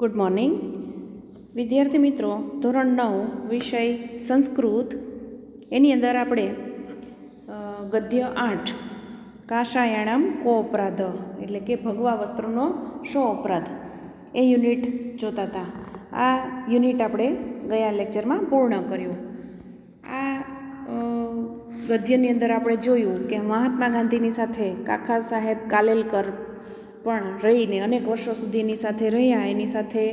Good morning વિદ્યાર્થી મિત્રો, ધોરણ નવ, વિષય સંસ્કૃત. એની અંદર આપણે ગદ્ય આઠ કાશાયણમ કો અપરાધ, એટલે કે ભગવા વસ્ત્રનો શો અપરાધ, એ યુનિટ જોતા હતા. આ યુનિટ આપણે ગયા લેક્ચરમાં પૂર્ણ કર્યું. આ ગદ્યની અંદર આપણે જોયું કે મહાત્મા ગાંધીની સાથે કાકા સાહેબ કાલેલકર પણ રહીને અનેક વર્ષો સુધી એની સાથે રહ્યા. એની સાથે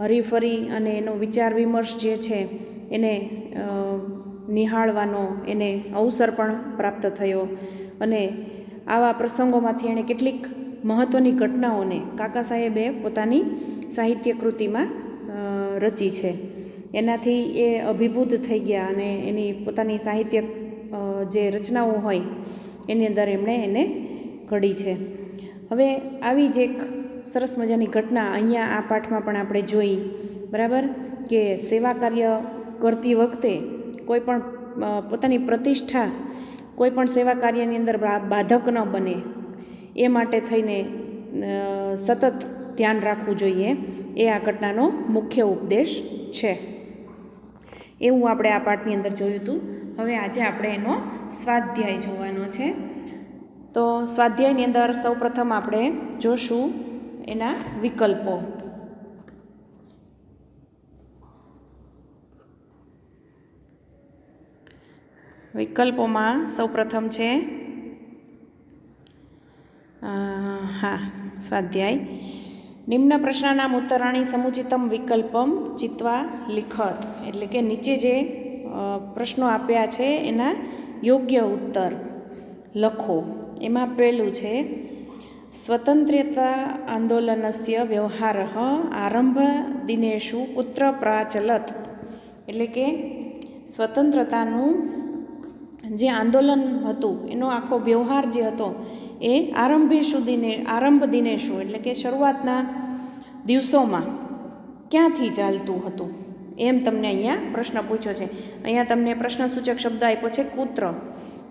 હરીફરી અને એનો વિચાર વિમર્શ જે છે એને નિહાળવાનો એને અવસર પણ પ્રાપ્ત થયો. અને આવા પ્રસંગોમાંથી એણે કેટલીક મહત્ત્વની ઘટનાઓને કાકા સાહેબે પોતાની સાહિત્ય કૃતિમાં રચી છે. એનાથી એ અભિભૂત થઈ ગયા અને એની પોતાની સાહિત્ય જે રચનાઓ હોય એની અંદર એમણે એને ઘડી છે. હવે આવી જ એક સરસ મજાની ઘટના અહીંયા આ પાઠમાં પણ આપણે જોઈ, બરાબર? કે સેવા કાર્ય કરતી વખતે કોઈ પણ પોતાની પ્રતિષ્ઠા કોઈ પણ સેવા કાર્યની અંદર બાધક ન બને. એ માટે થઈને સતત ધ્યાન રાખવું જોઈએ. એ આ ઘટનાનો મુખ્ય ઉપદેશ છે. એવું આપણે આ પાઠની અંદર જોયું હતું. હવે આજે આપણે એનો સ્વાધ્યાય જોવાનો છે. તો સ્વાધ્યાયની અંદર સૌપ્રથમ આપણે જોશું એના વિકલ્પો. વિકલ્પોમાં સૌપ્રથમ છે હા, સ્વાધ્યાય. નિમ્ન પ્રશ્નનામ ઉત્તરાણી સમુચિતમ વિકલ્પમ ચિત્વા લિખત, એટલે કે નીચે જે પ્રશ્નો આપ્યા છે એના યોગ્ય ઉત્તર લખો. એમાં પહેલું છે, સ્વતંત્રતા આંદોલનસ્ય વ્યવહાર આરંભ દિનેશુ પુત્ર પ્રાચલત. એટલે કે સ્વતંત્રતાનું જે આંદોલન હતું, એનો આખો વ્યવહાર જે હતો, એ આરંભે સુધીને આરંભ દિનેશુ, એટલે કે શરૂઆતના દિવસોમાં ક્યાંથી ચાલતું હતું? એમ તમને અહીંયા પ્રશ્ન પૂછ્યો છે. અહીંયા તમને પ્રશ્નસૂચક શબ્દ આપ્યો છે, કૂત્ર.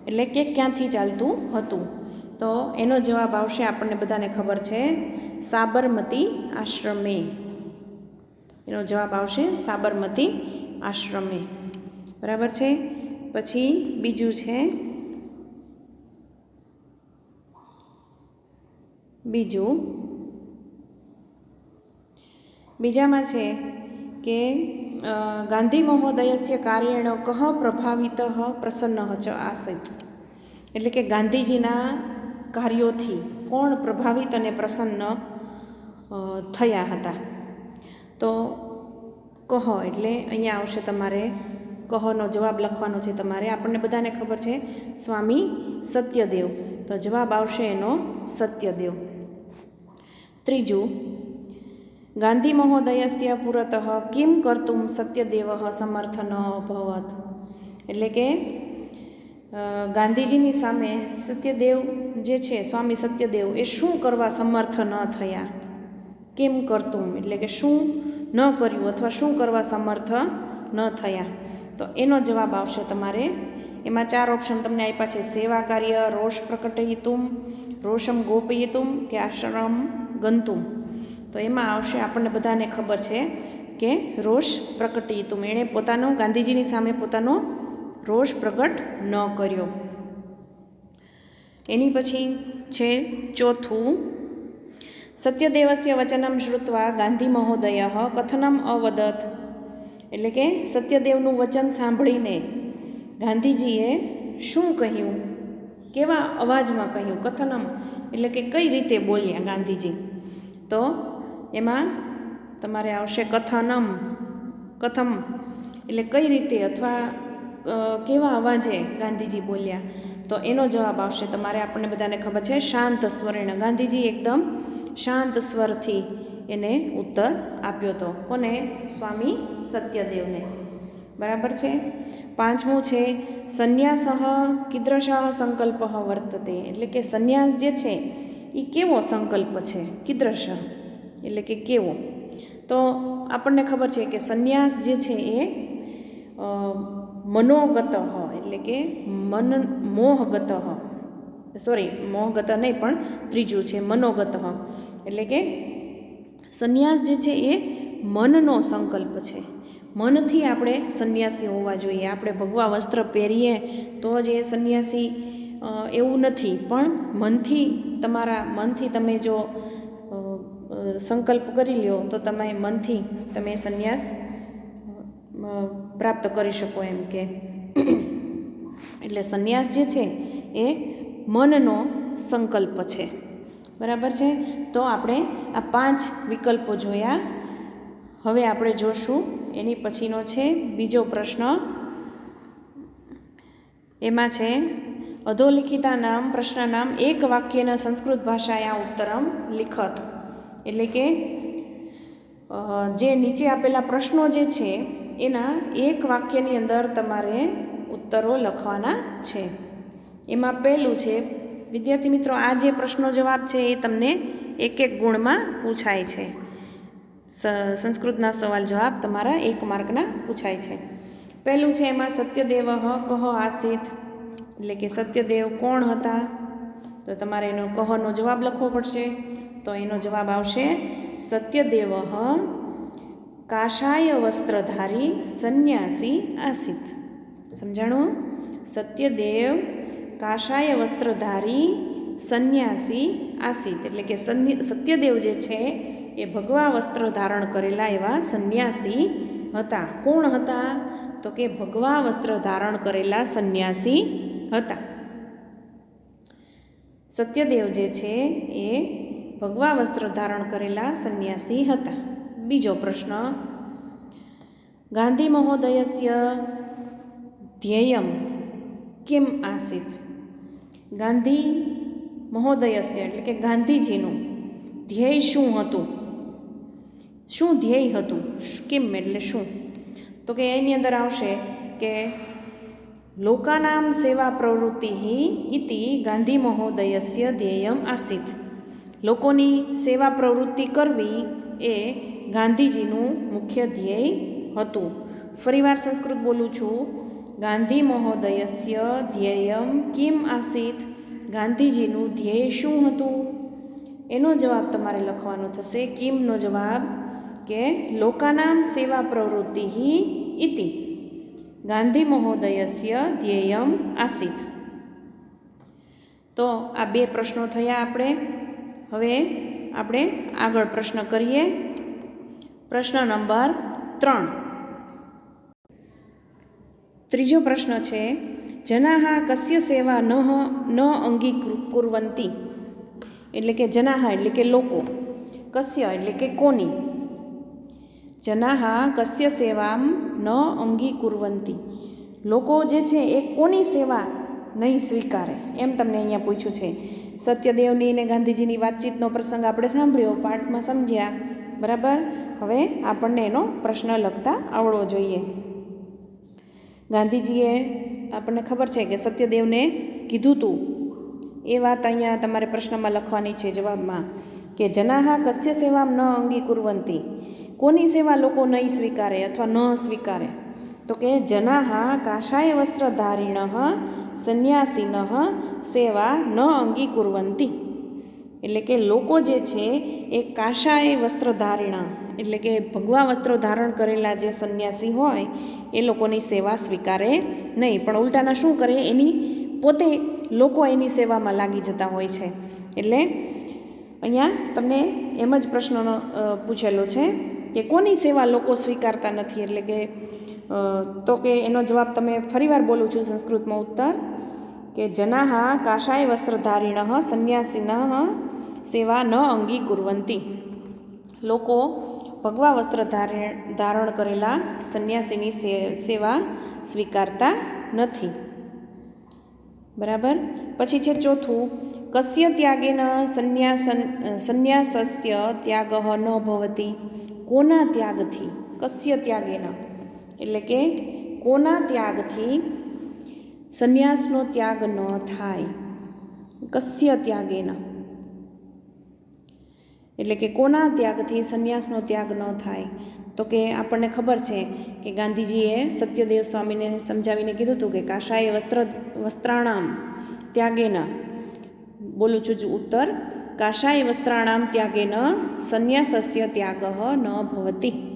એટલે કે ક્યાંથી ચાલતું હતું? તો એનો જવાબ આવશે આપણને બધાને ખબર છે, સાબરમતી આશ્રમે. એનો જવાબ આવશે, સાબરમતી આશ્રમે. બરાબર છે? પછી બીજું છે, બીજું. બીજામાં છે કે ગાંધી મહોદયસ્ય કાર્યેણ કહ પ્રભાવિત પ્રસન્ન ચ આસિત એટલે કે ગાંધીજીના કાર્યોથી કોણ પ્રભાવિત અને પ્રસન્ન થયા હતા? તો કહ, એટલે અહીંયા આવશે તમારે કહનો જવાબ લખવાનો છે તમારે. આપણને બધાને ખબર છે, સ્વામી સત્યદેવ. તો જવાબ આવશે એનો સત્યદેવ. ત્રીજું ગાંધી મહોદયસ્ય પુરતઃ કિમ કર્તુમ સત્યદેવ સમર્થ ન અભવત. એટલે કે ગાંધીજીની સામે સત્યદેવ જે છે, સ્વામી સત્યદેવ, એ શું કરવા સમર્થ ન થયા? કેમ કરતું એટલે કે શું ન કર્યું અથવા શું કરવા સમર્થ ન થયા? તો એનો જવાબ આવશે તમારે. એમાં ચાર ઓપ્શન તમને આપ્યા છે. સેવા કાર્ય, રોષ પ્રકટયિતુમ, રોષમ ગોપયિતુમ કે આશ્રમ ગંતુમ. તો એમાં આવશે આપણને બધાને ખબર છે કે રોષ પ્રકટયિતુમ એણે પોતાનો, ગાંધીજીની સામે પોતાનો રોષ પ્રગટ ન કર્યો. એની પછી છે ચોથું. સત્યદેવસ્ય વચનમ શ્રુત્વા ગાંધી મહોદય કથનમ અવદત. એટલે કે સત્યદેવનું વચન સાંભળીને ગાંધીજીએ શું કહ્યું? કેવા અવાજમાં કહ્યું? કથનમ. એટલે કે કઈ રીતે બોલ્યા ગાંધીજી? તો એમાં તમારે આવશે કથનમ, કથમ. એટલે કઈ રીતે અથવા કેવા અવાજે ગાંધીજી બોલ્યા? તો એનો જવાબ આવશે તમારે આપણને બધાને ખબર છે, શાંત સ્વરેણ. ગાંધીજી એકદમ શાંત સ્વરથી એને ઉત્તર આપ્યો હતો કોને? સ્વામી સત્યદેવને. બરાબર છે? પાંચમું છે, સંન્યાસ કીદૃશ સંકલ્પ વર્તતે. એટલે કે સંન્યાસ જે છે એ કેવો સંકલ્પ છે? કીદૃશ એટલે કે કેવો? તો આપણને ખબર છે કે સંન્યાસ જે છે એ મનોગત એટલે કે મન, મોહગત સોરી મોહગત નહીં, પણ ત્રીજું છે મનોગત એટલે કે સંન્યાસ જે છે એ મનનો સંકલ્પ છે. મનથી આપણે સંન્યાસી હોવા જોઈએ. આપણે ભગવા વસ્ત્ર પહેરીએ તો જ એ સંન્યાસી એવું નથી. પણ મનથી તમારા, મનથી તમે જો સંકલ્પ કરી લ્યો તો તમે મનથી તમે સંન્યાસ પ્રાપ્ત કરી શકો એમ કે. એટલે સંન્યાસ જે છે એ મનનો સંકલ્પ છે. બરાબર છે? તો આપણે આ પાંચ વિકલ્પો જોયા. હવે આપણે જોશું એની પછીનો છે બીજો પ્રશ્ન. એમાં છે, અધોલિખિતા નામ પ્રશ્ન નામ એક વાક્યના સંસ્કૃત ભાષાયા ઉત્તરમ લિખત. એટલે કે જે નીચે આપેલા પ્રશ્નો જે છે, એના એક વાક્યની અંદર તમારે ઉત્તરો લખવાના છે. એમાં પહેલું છે, વિદ્યાર્થી મિત્રો, આ જે પ્રશ્નો જવાબ છે, એ તમને એક એક ગુણમાં પૂછાય છે. સંસ્કૃતના સવાલ જવાબ તમારા એક માર્કના પૂછાય છે. પહેલું છે એમાં, સત્યદેવ કહ આસિત એટલે કે, સત્યદેવ કોણ હતા? તો તમારે એનો કહનો જવાબ લખવો પડશે. તો એનો જવાબ આવશે, સત્યદેવ કાશાય વસ્ત્રધારી સંન્યાસી આસિત. સમજાણું? સત્યદેવ કાશાય વસ્ત્રધારી સંન્યાસી આસિત. એટલે કે સત્યદેવ જે છે, એ ભગવા વસ્ત્ર ધારણ કરેલા એવા સંન્યાસી હતા. કોણ હતા? તો કે ભગવા વસ્ત્ર ધારણ કરેલા સંન્યાસી હતા. સત્યદેવ જે છે, એ ભગવા વસ્ત્ર ધારણ કરેલા સંન્યાસી હતા. બીજો પ્રશ્ન, ગાંધી મહોદયસ્ય ધ્યેયમ કેમ આસિત? ગાંધી મહોદયસ્ય એટલે કે ગાંધીજીનું ધ્યેય શું હતું? શું ધ્યેય હતું? કેમ એટલે શું? તો કે એની અંદર આવશે કે લોકાનામ સેવા પ્રવૃત્તિ ઇતિ ગાંધી મહોદયસ્ય ધ્યેયમ આસિત. લોકોની સેવા પ્રવૃત્તિ કરવી એ ગાંધીજીનું મુખ્ય ધ્યેય હતું. ફરીવાર સંસ્કૃત બોલું છું. ગાંધી મહોદયસ્ય ધ્યેયમ કિમ આસિત? ગાંધીજીનું ધ્યેય શું હતું? એનો જવાબ તમારે લખવાનો થશે. કિમનો જવાબ કે લોકાનામ સેવા પ્રવૃત્તિ ઇતિ. ગાંધી મહોદયસ્ય ધ્યેયમ આસિત. તો આ બે પ્રશ્નો થયા આપણે. હવે આપણે આગળ પ્રશ્ન કરીએ. પ્રશ્ન નંબર ત્રણ. ત્રીજો પ્રશ્ન છે, જનાહા કસ્ય સેવા ન ન અંગીકુર્વંતી. એટલે કે જનાહા એટલે કે લોકો. કસ્ય એટલે કે કોની? જનાહા કસ્ય સેવામ ન અંગીકુર્વંતી. લોકો જે છે એ કોની સેવા નહીં સ્વીકારે? એમ તમને અહીંયા પૂછ્યું છે. સત્યદેવની અને ગાંધીજીની વાતચીતનો પ્રસંગ આપણે સાંભળ્યો, પાઠમાં સમજ્યા. બરાબર? હવે આપણને એનો પ્રશ્ન લખતા આવડવો જોઈએ. ગાંધીજીએ આપણને ખબર છે કે સત્યદેવને કીધું તું. એ વાત અહીંયા તમારે પ્રશ્નમાં લખવાની છે જવાબમાં, કે જનાહા કસ્ય સેવામ ન અંગીકુર્વંતી. કોની સેવા લોકો નહીં સ્વીકારે અથવા ન સ્વીકારે? તો કે જનાહા કાષાય વસ્ત્રધારીણ સંન્યાસીન સેવા ન અંગીકુર્વંતી. એટલે કે લોકો જે છે એ કાષાય વસ્ત્રધારિણ, એટલે કે ભગવા વસ્ત્રો ધારણ કરેલા જે સંન્યાસી હોય, એ લોકોની સેવા સ્વીકારે નહીં. પણ ઉલટાના શું કરે? એની પોતે લોકો એની સેવામાં લાગી જતા હોય છે. એટલે અહીંયા તમને એમ જ પ્રશ્નનો પૂછેલો છે કે કોની સેવા લોકો સ્વીકારતા નથી? એટલે કે તો કે એનો જવાબ તમે ફરીવાર બોલું છું સંસ્કૃતમાં ઉત્તર, કે જનાહ કાશાય વસ્ત્રધારીણ સંન્યાસીન સેવા ન અંગીકુર્વંતી. લોકો ભગવા વસ્ત્ર ધારણ ધારણ કરેલા સંન્યાસીની સેવા સ્વીકારતા નથી. બરાબર? પછી છે ચોથું, કસ્ય ત્યાગેન સંન્યાસન, સંન્યાસસ્ય ત્યાગ ન ભવતી. કોના ત્યાગથી? કસ્ય ત્યાગેન. એટલે કે કોના ત્યાગથી સંન્યાસનો ત્યાગ ન થાય? કસ્ય ત્યાગેન. એટલે કે કોના ત્યાગથી સંન્યાસનો ત્યાગ ન થાય? તો કે આપણને ખબર છે કે ગાંધીજીએ સત્યદેવ સ્વામીને સમજાવીને કીધું હતું કે કાશાએ વસ્ત્ર, વસ્ત્રાણામ ત્યાગેન. બોલું છું જ ઉત્તર. કાશાએ વસ્ત્રાણામ ત્યાગેન. સંન્યાસસ્ય ત્યાગ ન ભવતી.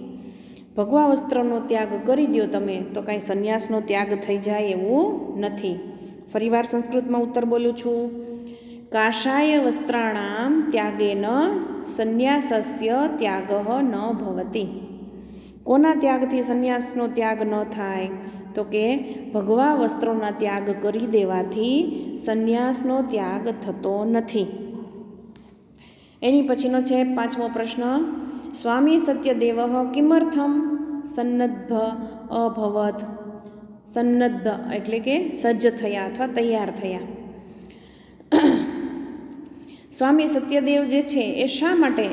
ભગવા વસ્ત્રનો ત્યાગ કરી દો તમે, તો કાંઈ સંન્યાસનો ત્યાગ થઈ જાય એવું નથી. ફરીવાર સંસ્કૃતમાં ઉત્તર બોલું છું. કાષાય વસ્ત્રાણામ ત્યાગેન સંન્યાસસ્ય ત્યાગ ન ભવતી. કોના ત્યાગથી સંન્યાસનો ત્યાગ ન થાય? તો કે ભગવા વસ્ત્રોના ત્યાગ કરી દેવાથી સંન્યાસનો ત્યાગ થતો નથી. એની પછીનો છે પાંચમો પ્રશ્ન. સ્વામી સત્યદેવ કિમર્થમ સન્નદ્ધ અભવત. સન્નદ્ધ એટલે કે સજ્જ થયા અથવા તૈયાર થયા. સ્વામી સત્યદેવ જે છે એ શા માટે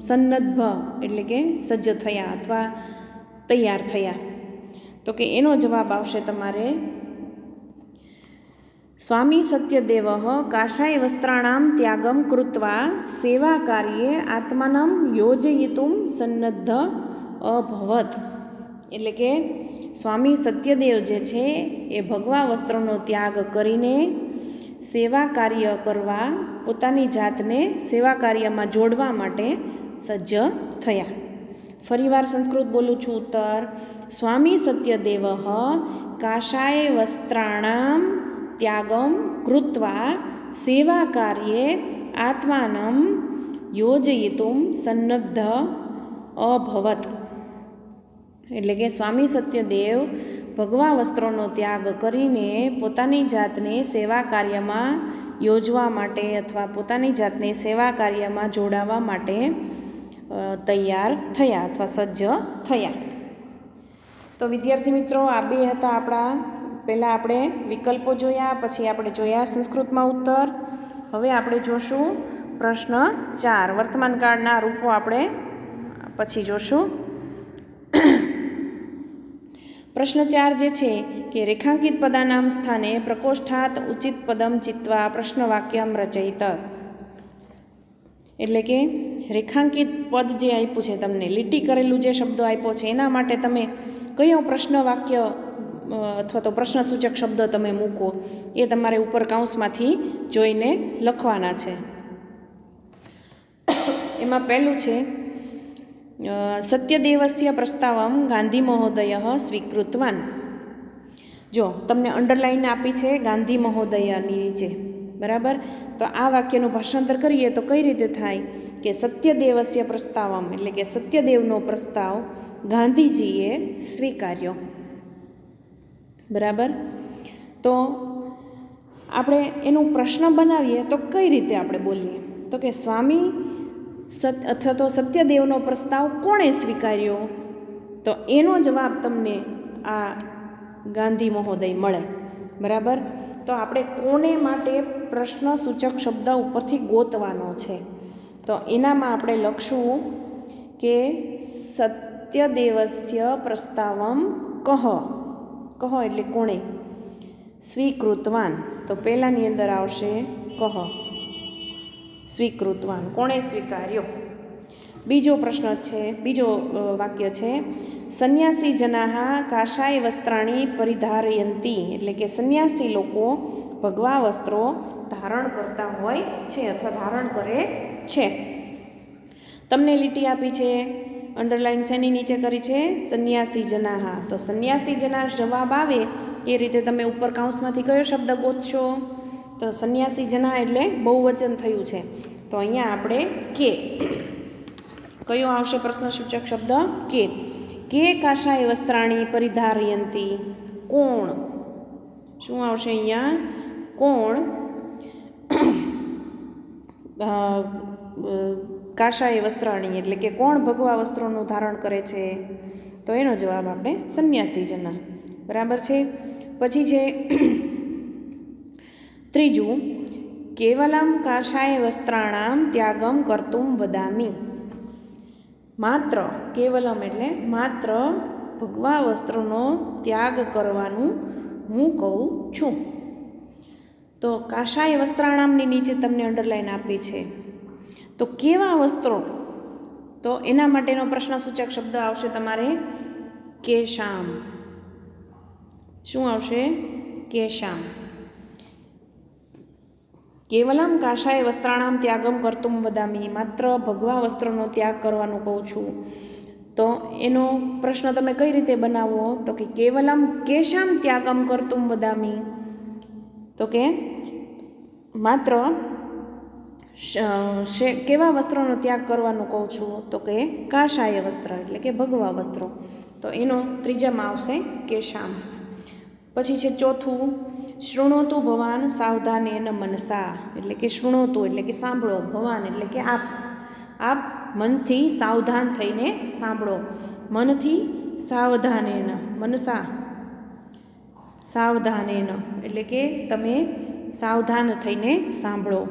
સન્નદ્ધ એટલે કે સજ્જ થયા અથવા તૈયાર થયા? તો કે એનો જવાબ આવશે તમારે સ્વામી સત્યદેવ કાષાય વસ્ત્રાણામ ત્યાગમ કૃત્વા સેવા કાર્યે આત્માનમ યોજયિતું સન્નદ્ધ અભવત એટલે કે સ્વામી સત્યદેવ જે છે, એ ભગવા વસ્ત્રનો ત્યાગ કરીને સેવા કાર્ય કરવા, પોતાની જાતને સેવા કાર્યમાં જોડવા માટે સજ્જ થયા। ફરીવાર સંસ્કૃત બોલું છું ઉત્તર સ્વામી સત્યદેવ કાષાય વસ્ત્રાણામ ત્યાગમ કૃત્વા સેવા કાર્યે આત્માનમ યોજયિતુમ સન્નદ્ધ અભવત એટલે કે સ્વામી સત્યદેવ ભગવા વસ્ત્રોનો ત્યાગ કરીને પોતાની જાતને સેવા કાર્યમાં યોજવા માટે અથવા પોતાની જાતને સેવા કાર્યમાં જોડાવા માટે તૈયાર થયા અથવા સજ્જ થયા. તો વિદ્યાર્થી મિત્રો, આ બે હતા આપણા પહેલાં આપણે વિકલ્પો જોયા, પછી આપણે જોયા સંસ્કૃતમાં ઉત્તર. હવે આપણે જોશું પ્રશ્ન ચાર. વર્તમાન કાળના રૂપો આપણે પછી જોશું. પ્રશ્ન ચાર જે છે કે રેખાંકિત પદાનામ સ્થાને પ્રકોષ્ઠાત ઉચિત પદમ ચિત્વા પ્રશ્ન વાક્યમ રચયિત. એટલે કે રેખાંકિત પદ જે આપ્યું છે તમને, લીટી કરેલું જે શબ્દો આપ્યો છે, એના માટે તમે કયો પ્રશ્ન વાક્ય અથવા તો પ્રશ્નસૂચક શબ્દ તમે મૂકો, એ તમારે ઉપર કાઉન્સમાંથી જોઈને લખવાના છે. એમાં પહેલું છે સત્યદેવસ્ય પ્રસ્તાવમ ગાંધી મહોદય સ્વીકૃતવાન. જો, તમને અંડરલાઈન આપી છે ગાંધી મહોદયની નીચે બરાબર? તો આ વાક્યનું ભાષાંતર કરીએ તો કઈ રીતે થાય કે સત્યદેવસ્ય પ્રસ્તાવમ, એટલે કે સત્યદેવનો પ્રસ્તાવ ગાંધીજીએ સ્વીકાર્યો. બરાબર? તો આપણે એનું પ્રશ્ન બનાવીએ તો કઈ રીતે આપણે બોલીએ? તો કે સ્વામી, સત અથવા તો સત્યદેવનો પ્રસ્તાવ કોણે સ્વીકાર્યો? તો એનો જવાબ તમને આ ગાંધી મહોદય મળે. બરાબર? તો આપણે કોને માટે પ્રશ્ન સૂચક શબ્દ ઉપરથી ગોતવાનો છે? તો એનામાં આપણે લખશું કે સત્યદેવસ્ય પ્રસ્તાવમ કહ. કહ એટલે કોણે? સ્વીકૃતવાન. તો પહેલાંની અંદર આવશે કહ. સ્વીકૃતવાન. કોણે સ્વીકાર્યો? બીજો પ્રશ્ન છે, બીજો વાક્ય છે, સંન્યાસી જનાહા કાશાય વસ્ત્રાણી પરિધારયંતી. એટલે કે સંન્યાસી લોકો ભગવા વસ્ત્રો ધારણ કરતા હોય છે અથવા ધારણ કરે છે. તમને લીટી આપી છે? અંડરલાઇન શેની નીચે કરી છે? સંન્યાસી જનાહા. તો સંન્યાસી જના જવાબ આવે એ રીતે તમે ઉપર કાઉન્સમાંથી કયો શબ્દ ગોતશો? તો સંન્યાસી જના એટલે બહુવચન થયું છે. તો અહીંયા આપણે કે. કયો આવશે પ્રશ્નસૂચક શબ્દ? કે. કે કાશાએ વસ્ત્રાણી પરિધારયંતી. કોણ? શું આવશે અહીંયા? કોણ? કાષાય વસ્ત્રાણી એટલે કે કોણ ભગવા વસ્ત્રોનું ધારણ કરે છે? તો એનો જવાબ આપણે સંન્યાસી જના બરાબર છે? પછી છે ત્રીજું, કેવલમ કાશાય વસ્ત્રાણામ ત્યાગમ કરતું વદામી. માત્ર, કેવલમ એટલે માત્ર ભગવા વસ્ત્રોનો ત્યાગ કરવાનું હું કહું છું. તો કાશાય વસ્ત્રાણામની નીચે તમને અંડરલાઈન આપી છે. તો કેવા વસ્ત્રો? તો એના માટેનો પ્રશ્નસૂચક શબ્દ આવશે તમારે કેશામ. શું આવશે? કેશામ. કેવલમ કાશાએ વસ્ત્રાણામ ત્યાગમ કરતું વદામી. માત્ર ભગવા વસ્ત્રનો ત્યાગ કરવાનું કહું છું. તો એનો પ્રશ્ન તમે કઈ રીતે બનાવો? તો કે કેવલમ કેશામ ત્યાગમ કરતું વદામી. તો કે માત્ર કેવા વસ્ત્રોનો ત્યાગ કરવાનું કહું છું તો કે કાશાય વસ્ત્ર એટલે કે ભગવા વસ્ત્રો. તો એનો ત્રીજામાં આવશે કેશામ. પછી છે ચોથું, શૃણોતુ ભવાન સાવધાન એન મનસા. એટલે કે શૃણોતુ એટલે કે સાંભળો, ભવાન એટલે કે આપ. આપ મનથી સાવધાન થઈને સાંભળો. મનથી સાવધાનેન મનસા. સાવધાનેન એટલે કે તમે સાવધાન થઈને સાંભળો.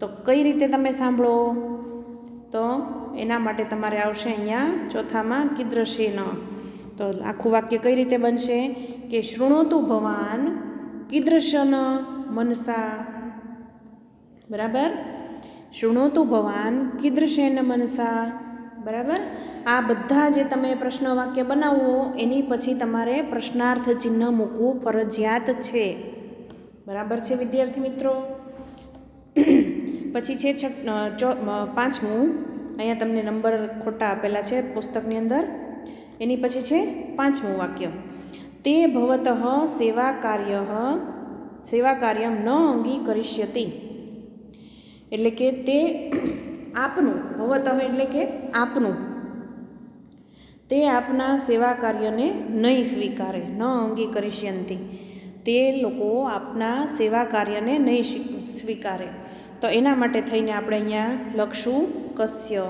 તો કઈ રીતે તમે સાંભળો? તો એના માટે તમારે આવશે અહીંયા ચોથામાં કીદ્રશેન. તો આખું વાક્ય કઈ રીતે બનશે? કે શૃણોતુ ભવાન કિદ્રશન મનસા. બરાબર? શૃણોતુ ભવાન કિદ્રશેન મનસા. બરાબર? આ બધા જે તમે પ્રશ્ન વાક્ય બનાવો, એની પછી તમારે પ્રશ્નાર્થ ચિહ્ન મૂકવું ફરજિયાત છે. બરાબર છે વિદ્યાર્થી મિત્રો? પછી છે છ ચો પાંચમું. અહીંયા તમને નંબર ખોટા આપેલા છે પુસ્તકની અંદર. એની પછી છે પાંચમું વાક્ય. તે ભવતઃ સેવા કાર્ય સેવા કાર્ય ન અંગીકરિષ્યતિ. એટલે કે તે આપનું, ભવતઃ એટલે કે આપનું. તે આપના સેવા કાર્યને નહીં સ્વીકારે, ન અંગીકરિષ્યંતી. તે લોકો આપના સેવા કાર્યને નહીં સ્વીકારે. તો એના માટે થઈને આપણે અહીંયા લખશું કશ્ય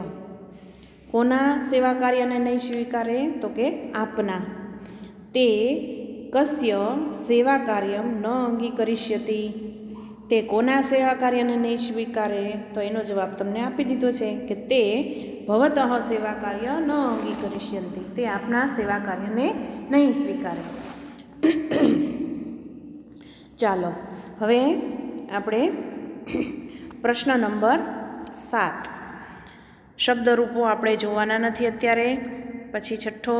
કોના સેવા કાર્યને નહીં સ્વીકારે તો કે આપના. તે કશ્ય સેવા કાર્યમ ન અંગીકરિષ્યતી. તે કોના સેવા કાર્યને નહીં સ્વીકારે તો એનો જવાબ તમને આપી દીધો છે કે તે ભવતઃ સેવા કાર્ય ન અંગીકરિષ્યંતી. તે આપના સેવા કાર્યને નહીં સ્વીકારે. ચાલો, હવે આપણે પ્રશ્ન નંબર સાત. શબ્દરૂપો આપણે જોવાના નથી અત્યારે. પછી છઠ્ઠો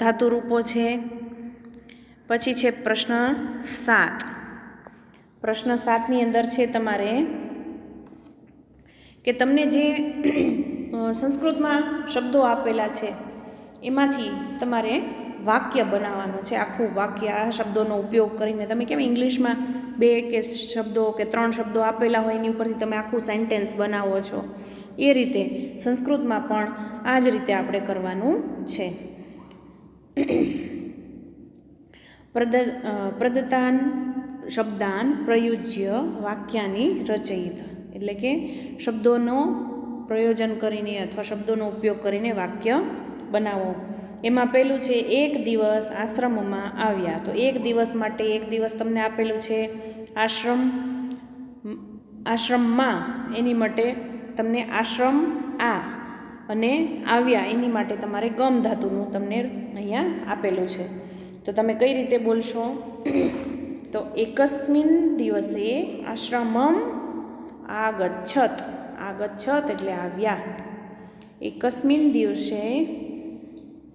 ધાતુરૂપો છે. પછી છે પ્રશ્ન સાત. પ્રશ્ન સાતની અંદર છે તમારે કે તમને જે સંસ્કૃતમાં શબ્દો આપેલા છે, એમાંથી તમારે વાક્ય બનાવવાનું છે, આખું વાક્ય, આ શબ્દોનો ઉપયોગ કરીને. તમે કેમ ઇંગ્લિશમાં બે કે શબ્દો કે ત્રણ શબ્દો આપેલા હોય એની ઉપરથી તમે આખું સેન્ટેન્સ બનાવો છો? એ રીતે સંસ્કૃતમાં પણ આ જ રીતે આપણે કરવાનું છે. પ્રદ પ્રદતાન, શબ્દાન, પ્રયુજ્ય, વાક્યાની રચયિત. એટલે કે શબ્દોનો પ્રયોજન કરીને અથવા શબ્દોનો ઉપયોગ કરીને વાક્ય બનાવો. એમાં પહેલું છે, એક દિવસ આશ્રમમાં આવ્યા. તો એક દિવસ માટે એક દિવસ તમને આપેલું છે, આશ્રમ, આશ્રમમાં એની માટે તમને આશ્રમ આ અને આવ્યા. એની માટે તમારે ગમ ધાતુનું તમને અહીંયા આપેલું છે. તો તમે કઈ રીતે બોલશો? તો એકસ્મિન દિવસે આશ્રમમ આગચ્છત. આગચ્છત એટલે આવ્યા. એકસ્મિન દિવસે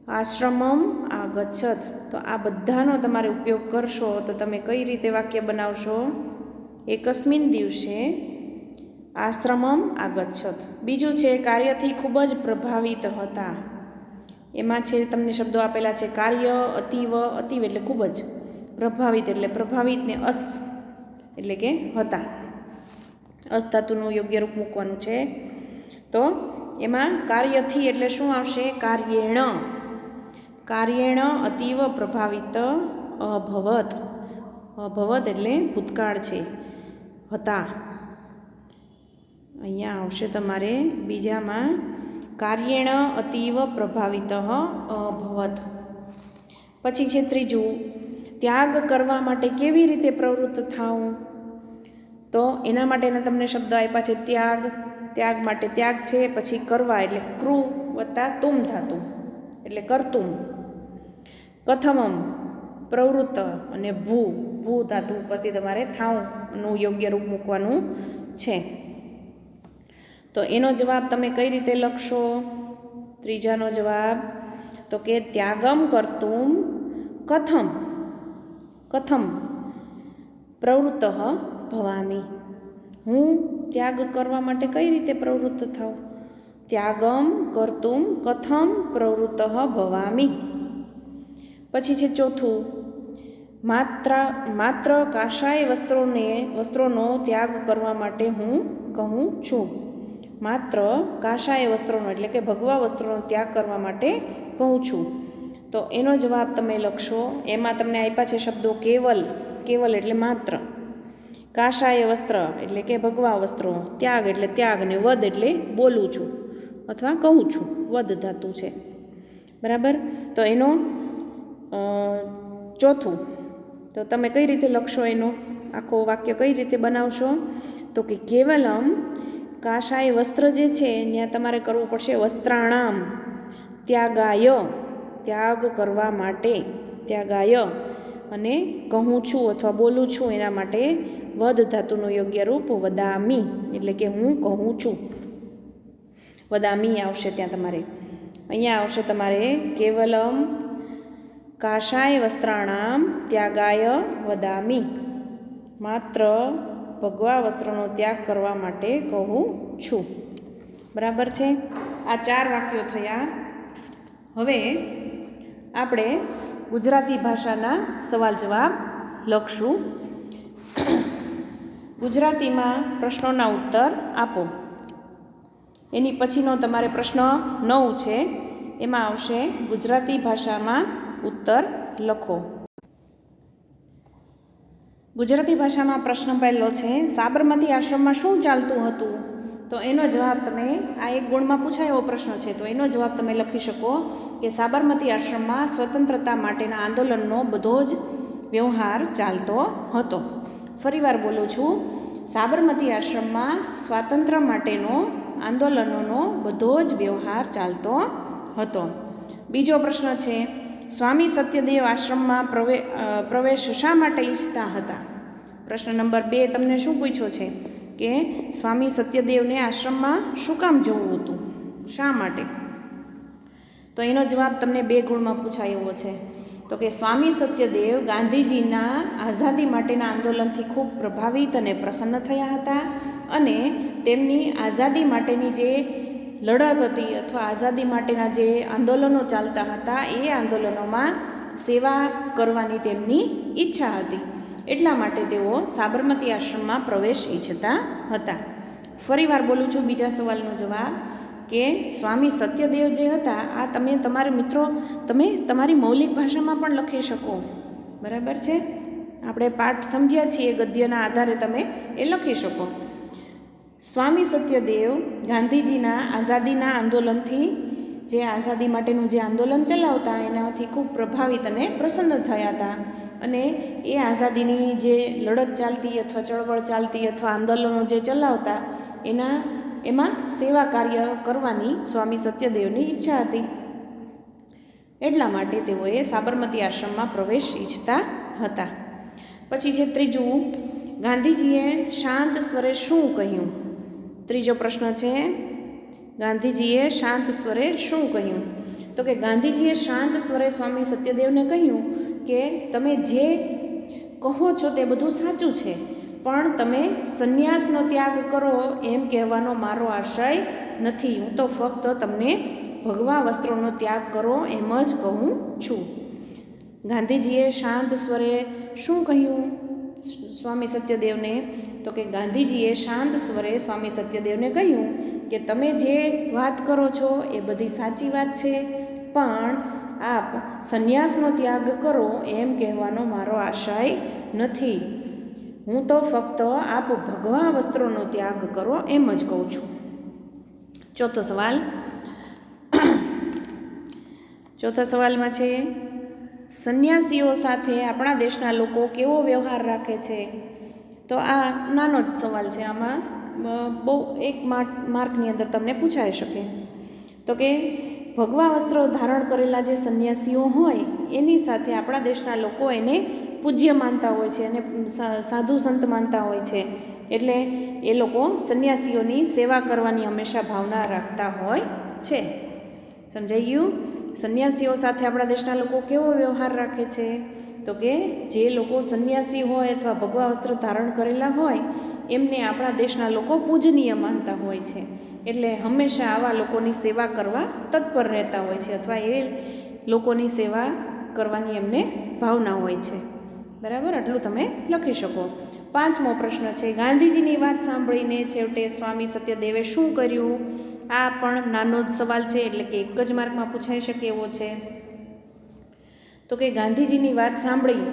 આશ્રમમ આગચ્છત તો આ બધાનો તમારે ઉપયોગ કરશો તો તમે કઈ રીતે વાક્ય બનાવશો? એકસ્મિન દિવસે આશ્રમમ આગચ્છત બીજું છે, કાર્યથી ખૂબ જ પ્રભાવિત હતા. એમાં છે, તમને શબ્દો આપેલા છે, કાર્ય, અતિવ અતિવ એટલે ખૂબ જ પ્રભાવિત એટલે પ્રભાવિત ને અસ એટલે કે હતા. અસ યોગ્ય રૂપ મૂકવાનું છે. તો એમાં કાર્યથી એટલે શું આવશે? કાર્યેણ. કાર્યેણ અતીવ પ્રભાવિત અભવત. અભવત એટલે ભૂતકાળ છે. હતા. અહીંયા આવશે તમારે બીજામાં. કાર્યેણ અતીવ પ્રભાવિત અભવત. પછી છે ત્રીજું. ત્યાગ કરવા માટે કેવી રીતે પ્રવૃત્ત થાઉં? તો એના માટેના તમને શબ્દ આપ્યા છે ત્યાગ. ત્યાગ માટે ત્યાગ છે, પછી કરવા એટલે ક્રુ વત્તા તુમ ધાતું એટલે કરતું કથમમ પ્રવૃત્ત અને ભૂ ભૂ ધાતુ ઉપરથી તમારે થાવનું યોગ્ય રૂપ મૂકવાનું છે. તો એનો જવાબ તમે કઈ રીતે લખશો? ત્રીજાનો જવાબ, તો કે ત્યાગમ કરતું કથમ કથમ પ્રવૃત્ત ભવામી. હું ત્યાગ કરવા માટે કઈ રીતે પ્રવૃત્ત થાઉં? ત્યાગમ કરતું કથમ પ્રવૃત્ત ભવામી. પછી છે ચોથું, માત્ર માત્ર કાશાય વસ્ત્રોને, વસ્ત્રોનો ત્યાગ કરવા માટે હું કહું છું. માત્ર કાશાય વસ્ત્રોનો, એટલે કે ભગવા વસ્ત્રોનો ત્યાગ કરવા માટે કહું છું. તો એનો જવાબ તમે લખશો. એમાં તમને આપ્યા છે શબ્દો કેવલ કેવલ એટલે માત્ર. કાશાય વસ્ત્ર એટલે કે ભગવા વસ્ત્રો, ત્યાગ એટલે ત્યાગ ને વદ એટલે બોલું છું. અથવા કહું છું. વદ ધાતુ છે. બરાબર? તો એનો ચોથું. તો તમે કઈ રીતે લખશો એનો? આખો વાક્ય કઈ રીતે બનાવશો? તો કે કેવલમ કાશાય વસ્ત્ર જે છે ત્યાં તમારે કરવું પડશે વસ્ત્રાણામ. ત્યાગાય, ત્યાગ કરવા માટે. ત્યાગાય અને કહું છું અથવા બોલું છું એના માટે વદ ધાતુનું યોગ્ય રૂપ વદામી. એટલે કે હું કહું છું. વદામી આવશે ત્યાં તમારે. અહીંયા આવશે તમારે કેવલમ કાષાય વસ્ત્રાણામ ત્યાગાય વદામી માત્ર ભગવા વસ્ત્રોનો ત્યાગ કરવા માટે કહું છું। બરાબર છે? આ ચાર વાક્યો થયા। હવે આપણે ગુજરાતી ભાષાના સવાલ જવાબ લખશું। ગુજરાતીમાં પ્રશ્નોના ઉત્તર આપો। એની પછીનો તમારે પ્રશ્ન નવ છે, એમાં આવશે ગુજરાતી ભાષામાં ઉત્તર લખો. ગુજરાતી ભાષામાં પ્રશ્ન પહેલો છે, સાબરમતી આશ્રમમાં શું ચાલતું હતું? તો એનો જવાબ તમે, આ એક ગુણમાં પૂછાય એવો પ્રશ્ન છે, તો એનો જવાબ તમે લખી શકો કે સાબરમતી આશ્રમમાં સ્વતંત્રતા માટેના આંદોલનનો બધો જ વ્યવહાર ચાલતો હતો. ફરીવાર બોલું છું, સાબરમતી આશ્રમમાં સ્વાતંત્ર્ય માટેનો આંદોલનોનો બધો જ વ્યવહાર ચાલતો હતો. બીજો પ્રશ્ન છે સ્વામી સત્યદેવ આશ્રમમાં પ્રવે પ્રવેશ શા માટે ઈચ્છતા હતા? પ્રશ્ન નંબર બે તમને શું પૂછ્યો છે? કે સ્વામી સત્યદેવને આશ્રમમાં શું કામ જવું હતું? શા માટે? તો એનો જવાબ તમને બે ગુણમાં પૂછાયો છે. તો કે સ્વામી સત્યદેવ ગાંધીજીના આઝાદી માટેના આંદોલનથી ખૂબ પ્રભાવિત અને પ્રસન્ન થયા હતા અને તેમની આઝાદી માટેની જે લડત હતી અથવા આઝાદી માટેના જે આંદોલનો ચાલતા હતા, એ આંદોલનોમાં સેવા કરવાની તેમની ઈચ્છા હતી. એટલા માટે તેઓ સાબરમતી આશ્રમમાં પ્રવેશ ઈચ્છતા હતા. ફરીવાર બોલું છું બીજા સવાલનો જવાબ કે, સ્વામી સત્યદેવ જે હતા, આ તમે તમારા મિત્રો, તમે તમારી મૌલિક ભાષામાં પણ લખી શકો. બરાબર છે? આપણે પાઠ સમજ્યા છીએ, ગદ્યના આધારે તમે એ લખી શકો. સ્વામી સત્યદેવ ગાંધીજીના આઝાદીના આંદોલનથી જે આઝાદી માટેનું જે આંદોલન ચલાવતા, એનાથી ખૂબ પ્રભાવિત અને પ્રસન્ન થયા હતા. અને એ આઝાદીની જે લડત ચાલતી અથવા ચળવળ ચાલતી અથવા આંદોલનો જે ચલાવતા, એના, એમાં સેવા કાર્ય કરવાની સ્વામી સત્યદેવની ઈચ્છા હતી. એટલા માટે તેઓએ સાબરમતી આશ્રમમાં પ્રવેશ ઈચ્છતા હતા. પછી છે ત્રીજું, ગાંધીજીએ શાંત સ્વરે શું કહ્યું? ત્રીજો પ્રશ્ન છે, ગાંધીજીએ શાંત સ્વરે શું કહ્યું? તો કે ગાંધીજીએ શાંત સ્વરે સ્વામી સત્યદેવને કહ્યું કે, તમે જે કહો છો તે બધું સાચું છે, પણ તમે સંન્યાસનો ત્યાગ કરો એમ કહેવાનો મારો આશય નથી. હું તો ફક્ત તમને ભગવા વસ્ત્રોનો ત્યાગ કરો એમ જ કહું છું. ગાંધીજીએ શાંત સ્વરે શું કહ્યું? સ્વામી સત્યદેવને, તો કે ગાંધીજીએ શાંત સ્વરે સ્વામી સત્યદેવને કહ્યું કે તમે જે વાત કરો છો એ બધી સાચી વાત છે, પણ આપ સંન્યાસનો ત્યાગ કરો એમ કહેવાનો મારો આશય નથી. હું તો ફક્ત આપ ભગવા વસ્ત્રોનો ત્યાગ કરો એમ જ કહું છું. ચોથો સવાલ. ચોથા સવાલમાં છે સંન્યાસીઓ સાથે આપણા દેશના લોકો કેવો વ્યવહાર રાખે છે? તો આ નાનો જ સવાલ છે આમાં. બહુ એક માર્ક, માર્કની અંદર તમને પૂછાઈ શકે. તો કે ભગવા વસ્ત્રો ધારણ કરેલા જે સંન્યાસીઓ હોય, એની સાથે આપણા દેશના લોકો એને પૂજ્ય માનતા હોય છે અને સાધુ સંત માનતા હોય છે. એટલે એ લોકો સંન્યાસીઓની સેવા કરવાની હંમેશા ભાવના રાખતા હોય છે. સમજાઈ ગયું? સંન્યાસીઓ સાથે આપણા દેશના લોકો કેવો વ્યવહાર રાખે છે? તો કે જે લોકો સંન્યાસી હોય અથવા ભગવા વસ્ત્ર ધારણ કરેલા હોય, એમને આપણા દેશના લોકો પૂજનીય માનતા હોય છે. એટલે હંમેશા આવા લોકોની સેવા કરવા તત્પર રહેતા હોય છે અથવા એ લોકોની સેવા કરવાની એમને ભાવના હોય છે. બરાબર? આટલું તમે લખી શકો. પાંચમો પ્રશ્ન છે, ગાંધીજીની વાત સાંભળીને છેવટે સ્વામી સત્યદેવે શું કર્યું? આ પણ નાનો જ સવાલ છે, એટલે કે એક જ માર્કમાં પૂછાઈ શકે એવો છે. તો કે ગાંધીજીની વાત સાંભળી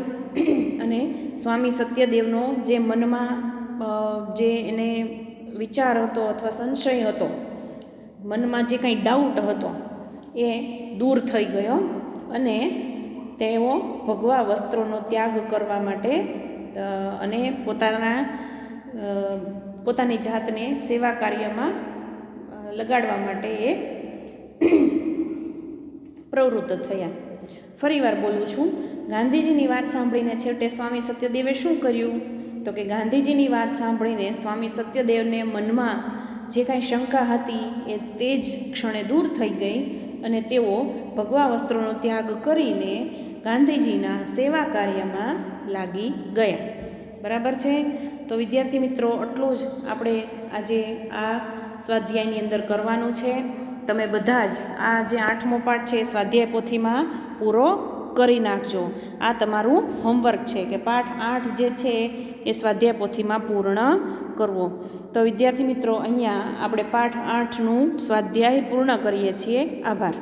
અને સ્વામી સત્યદેવનો જે મનમાં જે એને વિચાર હતો અથવા સંશય હતો, મનમાં જે કંઈ ડાઉટ હતો, એ દૂર થઈ ગયો અને તેઓ ભગવા વસ્ત્રોનો ત્યાગ કરવા માટે અને પોતાના પોતાની જાતને સેવા કાર્યમાં લગાડવા માટે એ પ્રવૃત્ત થયા. ફરીવાર બોલું છું, ગાંધીજીની વાત સાંભળીને છેવટે સ્વામી સત્યદેવે શું કર્યું? તો કે ગાંધીજીની વાત સાંભળીને સ્વામી સત્યદેવને મનમાં જે કાંઈ શંકા હતી એ તે જ ક્ષણે દૂર થઈ ગઈ અને તેઓ ભગવા વસ્ત્રોનો ત્યાગ કરીને ગાંધીજીના સેવા કાર્યમાં લાગી ગયા. બરાબર છે? તો વિદ્યાર્થી મિત્રો, આટલું જ આપણે આજે આ સ્વાધ્યાયની અંદર કરવાનું છે. તમે બધા જ આ જે આઠમો પાઠ છે, સ્વાધ્યાય પોથીમાં પૂરો કરી નાખજો. આ તમારું હોમવર્ક છે કે પાઠ આઠ જે છે એ સ્વાધ્યાય પોથીમાં પૂર્ણ કરવો. તો વિદ્યાર્થી મિત્રો, અહીંયા આપણે પાઠ આઠનું સ્વાધ્યાય પૂર્ણ કરીએ છીએ. આભાર.